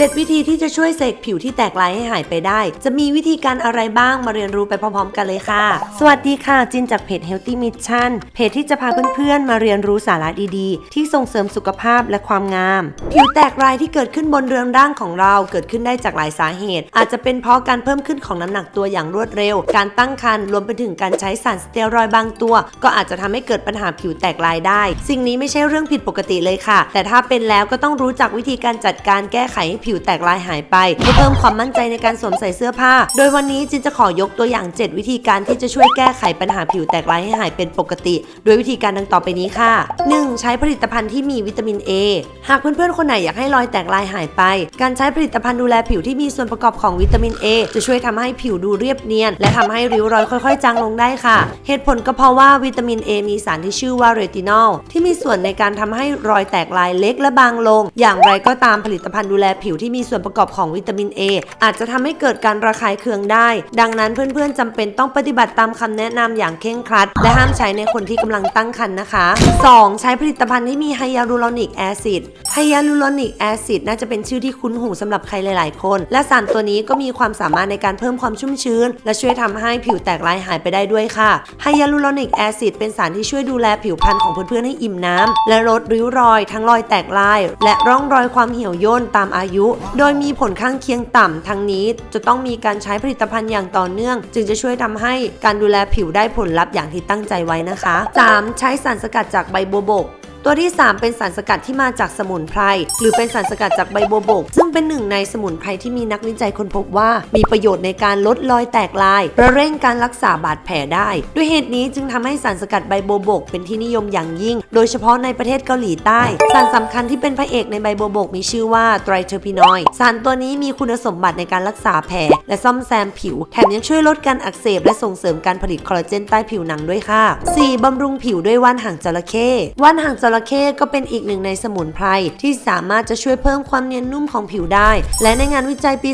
7 วิธีที่จะช่วยเสกผิวที่แตกลายให้หายไปได้ จะมีวิธีการอะไรบ้างมาเรียนรู้ไปพร้อมๆ กันเลยค่ะ สวัสดีค่ะ จินจากเพจ Healthy Mission เพจที่จะพาเพื่อนๆ มาเรียนรู้สาระดีๆ ที่ส่งเสริมสุขภาพและความงาม ผิวแตกลายที่เกิดขึ้นบนเรือนร่างของเราเกิดขึ้นได้จากหลายสาเหตุ อาจจะเป็นเพราะการเพิ่มขึ้นของน้ำหนักตัวอย่างรวดเร็ว การตั้งครรภ์รวมไปถึงการใช้สารสเตียรอยด์บางตัว ก็อาจจะทำให้เกิดปัญหาผิวแตกลายได้ สิ่งนี้ไม่ใช่เรื่องผิดปกติเลยค่ะ แต่ถ้าเป็นแล้วก็ต้องรู้จักวิธีการจัดการแก้ไขผิวแตกลายหายไปเพื่อเพิ่มความมั่นใจในการสวมใส่เสื้อผ้า โดยวันนี้จินจะขอยกตัวอย่าง 7 วิธีการที่จะช่วยแก้ไขปัญหาผิวแตกลายให้หายเป็นปกติ โดยวิธีการดังต่อไปนี้ค่ะ 1. ใช้ผลิตภัณฑ์ที่มีวิตามิน A หากเพื่อนๆคนไหนอยากให้รอยแตกลายหายไป การใช้ผลิตภัณฑ์ดูแลผิวที่มีส่วนประกอบของวิตามิน A จะช่วยทำให้ผิวดูเรียบเนียน และทำให้ริ้วรอยค่อยๆ จางลงได้ค่ะ เหตุผลก็เพราะว่าวิตามิน A มีสารที่ชื่อว่าเรตินอลที่มีส่วนในการทำให้รอยแตกลายเล็กและบางลง อย่างไรก็ตามผลิตภัณฑ์ดูแลผิวที่มีส่วนประกอบของวิตามิน A อาจจะทำให้เกิดการระคายเคืองได้ ดังนั้นเพื่อนๆจำเป็นต้องปฏิบัติตามคำแนะนำอย่างเคร่งครัด และห้ามใช้ในคนที่กำลังตั้งครรภ์นะคะ 2. ใช้ผลิตภัณฑ์ที่มีไฮยาลูรอนิกแอซิดไฮยาลูรอนิกแอซิดน่าจะเป็นชื่อที่คุ้นหูสำหรับใครหลาย ๆ คน และสารตัวนี้ก็มีความสามารถในการเพิ่มความชุ่มชื้น และช่วยทำให้ผิวแตกลายหายไปได้ด้วยค่ะไฮยาลูรอนิกแอซิดเป็นสารที่ช่วยดูแลผิวพรรณของเพื่อนๆให้อิ่มน้ำและลดริ้วรอย ทั้งรอยแตกลาย และร่องรอยความเหี่ยวย่นตามอายุโดยมีผลข้างเคียงต่ำทั้งนี้จะต้องมีการใช้ผลิตภัณฑ์อย่างต่อเนื่อง จึงจะช่วยทำให้การดูแลผิวได้ผลลัพธ์อย่างที่ตั้งใจไว้นะคะ 3. ใช้สารสกัดจากใบบัวบก ตัวที่ 3 เป็นสารสกัดที่มาจากสมุนไพรหรือเป็นสารสกัดจากใบบัวบก ซึ่งเป็นหนึ่งในสมุนไพรที่มีนักวิจัยค้นพบว่า มีประโยชน์ในการลดรอยแตกลายและเร่งการรักษาบาดแผลได้ ด้วยเหตุนี้จึงทำให้สารสกัดใบบัวบก เป็นที่นิยมอย่างยิ่ง โดยเฉพาะในประเทศเกาหลีใต้ สารสำคัญที่เป็นพระเอกในใบบัวบกมีชื่อว่าไตรเทอร์พินอยสารตัวนี้มีคุณสมบัติในการรักษาแผลและซ่อมแซมผิว แถมยังช่วยลดการอักเสบและส่งเสริมการผลิตคอลลาเจนใต้ผิวหนังด้วยค่ะ 4. บำรุงผิวด้วยว่านหางจระเข้ว่านหางจระระเข้ก็เป็นอีกหนึ่งในสมุนไพรที่สามารถจะช่วยเพิ่มความเนียนนุ่มของผิวได้ และในงานวิจัยปี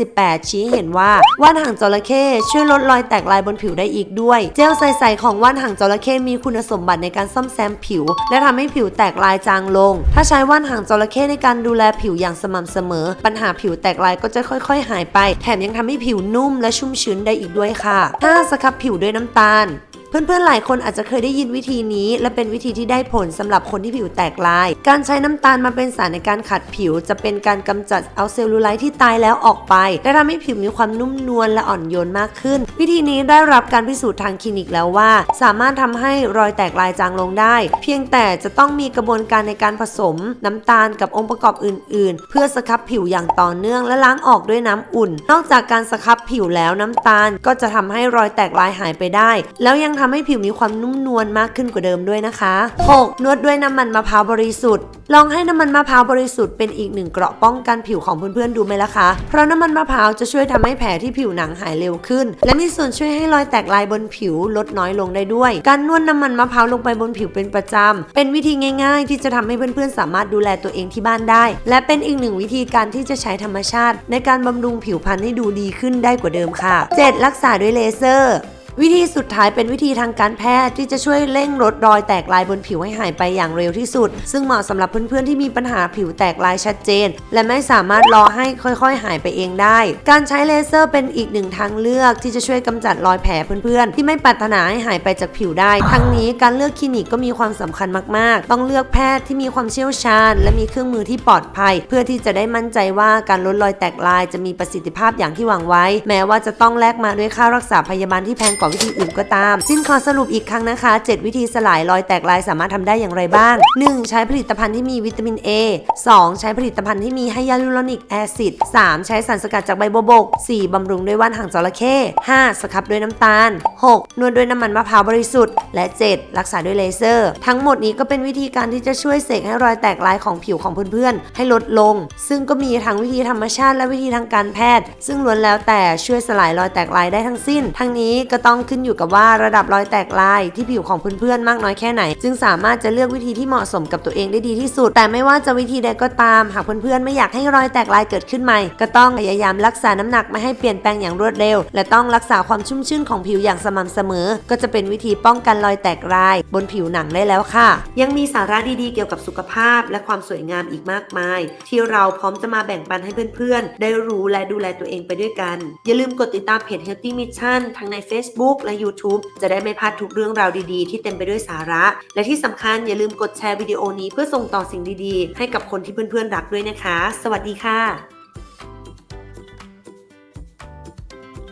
2018 ชี้เห็นว่าว่านหางจระเข้ช่วยลดรอยแตกลายบนผิวได้อีกด้วย เจลใสๆของว่านหางจระเข้มีคุณสมบัติในการซ่อมแซมผิว และทำให้ผิวแตกลายจางลง ถ้าใช้ว่านหางจระเข้ในการดูแลผิวอย่างสม่ำเสมอ ปัญหาผิวแตกลายก็จะค่อย ๆ หายไป แถมยังทำให้ผิวนุ่มและชุ่มชื้นได้อีกด้วยค่ะ 5. สครับผิวด้วยน้ำตาล เพื่อนๆหลายคนอาจจะเคยได้ยินวิธีนี้ และเป็นวิธีที่ได้ผลสำหรับคนที่ผิวแตกลาย การใช้น้ำตาลมาเป็นสารในการขัดผิว จะเป็นการกำจัดเอาเซลลูไลท์ที่ตายแล้วออกไป และทำให้ผิวมีความนุ่มนวลและอ่อนโยนมากขึ้น วิธีนี้ได้รับการพิสูจน์ทางคลินิกแล้วว่า สามารถทำให้รอยแตกลายจางลงได้ เพียงแต่จะต้องมีกระบวนการในการผสม น้ำตาลกับองค์ประกอบอื่น ๆ เพื่อสครับผิวอย่างต่อเนื่อง และล้างออกด้วยน้ำอุ่น นอกจากการสครับผิวแล้วน้ำตาล ก็จะทำให้รอยแตกลายหายไปได้ แล้วยังทำให้ผิวมีความนุ่มนวลมากขึ้นกว่าเดิมด้วยนะคะ 6. นวดด้วยน้ำมันมะพร้าวบริสุทธิ์ ลองให้น้ำมันมะพร้าวบริสุทธิ์เป็นอีกหนึ่งเกราะป้องกันผิวของเพื่อนๆดูไหมล่ะคะ เพราะน้ำมันมะพร้าวจะช่วยทำให้แผลที่ผิวหนังหายเร็วขึ้น และมีส่วนช่วยให้รอยแตกลายบนผิวลดน้อยลงได้ด้วย การนวดน้ำมันมะพร้าวลงไปบนผิวเป็นประจำเป็นวิธีง่าย ๆ ที่จะทำให้เพื่อนๆสามารถดูแลตัวเองที่บ้านได้ และเป็นอีกหนึ่งวิธีการที่จะใช้ธรรมชาติ ในการบำรุงผิวพรรณให้ดูดีขึ้นได้กว่าเดิมค่ะ 7. รักษาด้วยเลเซอร์ วิธีสุดท้ายเป็นวิธีทางการแพทย์ที่จะช่วยเร่งลดรอยแตกลายบนผิวให้หายไปอย่างเร็วที่สุด ซึ่งเหมาะสำหรับเพื่อนๆที่มีปัญหาผิวแตกลายชัดเจน และไม่สามารถรอให้ค่อยๆ หายไปเองได้ การใช้เลเซอร์เป็นอีกหนึ่งทางเลือกที่จะช่วยกำจัดรอยแผลเพื่อนๆ ที่ไม่ปรารถนาให้หายไปจากผิวได้ ทั้งนี้การเลือกคลินิกก็มีความสำคัญมากๆ ต้องเลือกแพทย์ที่มีความเชี่ยวชาญ และมีเครื่องมือที่ปลอดภัย เพื่อที่จะได้มั่นใจว่าการลดรอยแตกลายจะมีประสิทธิภาพอย่างที่หวังไว้ แม้ว่าจะต้องแลกมาด้วยค่ารักษาพยาบาลที่แพงกว่าวิธีอื่นก็ตามจินขอสรุปอีกครั้งนะคะ 7 วิธีสลายรอยแตกลายสามารถทำได้อย่างไรบ้าง 1. ใช้ผลิตภัณฑ์ที่มีวิตามิน A 2. ใช้ผลิตภัณฑ์ที่มีไฮยาลูรอนิกแอซิด 3. ใช้สารสกัดจากใบบัวบก 4. บำรุงด้วยว่านหางจระเข้ 5. สครับด้วยน้ำตาล 6. นวดด้วยน้ำมันมะพร้าวบริสุทธิ์ และ 7. รักษาด้วยเลเซอร์ ทั้งหมดนี้ก็เป็นวิธีการที่จะช่วยเสกให้รอยแตกลายของผิวของเพื่อนๆให้ลดลง ซึ่งก็มีทั้งวิธีธรรมชาติและวิธีทางการแพทย์ ซึ่งล้วนแล้วแต่ช่วยสลายรอยแตกลายได้ทั้งสิ้น ทั้งนี้ก็ต้องต้องขึ้นอยู่กับว่าระดับรอยแตกลายที่ผิวของเพื่อนๆมากน้อยแค่ไหน จึงสามารถจะเลือกวิธีที่เหมาะสมกับตัวเองได้ดีที่สุด แต่ไม่ว่าจะวิธีใดก็ตาม หากเพื่อนๆไม่อยากให้รอยแตกลายเกิดขึ้นใหม่ ก็ต้องพยายามรักษาน้ำหนักไม่ให้เปลี่ยนแปลงอย่างรวดเร็ว และต้องรักษาความชุ่มชื่นของผิวอย่างสม่ำเสมอ ก็จะเป็นวิธีป้องกันรอยแตกลาย บนผิวหนังได้แล้วค่ะ ยังมีสาระดีๆเกี่ยวกับสุขภาพ และความสวยงามอีกมากมาย ที่เราพร้อมจะมาแบ่งปันให้เพื่อนๆได้รู้และดูแลตัวเองไปด้วยกัน อย่าลืมกดติดตามเพจ Healthy Mission ทั้งใน Facebook Facebook และ YouTube จะได้ไม่พลาดทุกเรื่องราวดีๆ ที่เต็มไปด้วยสาระ และที่สำคัญอย่าลืมกดแชร์วิดีโอนี้เพื่อส่งต่อสิ่งดีๆ ให้กับคนที่เพื่อนๆรักด้วยนะคะ สวัสดีค่ะ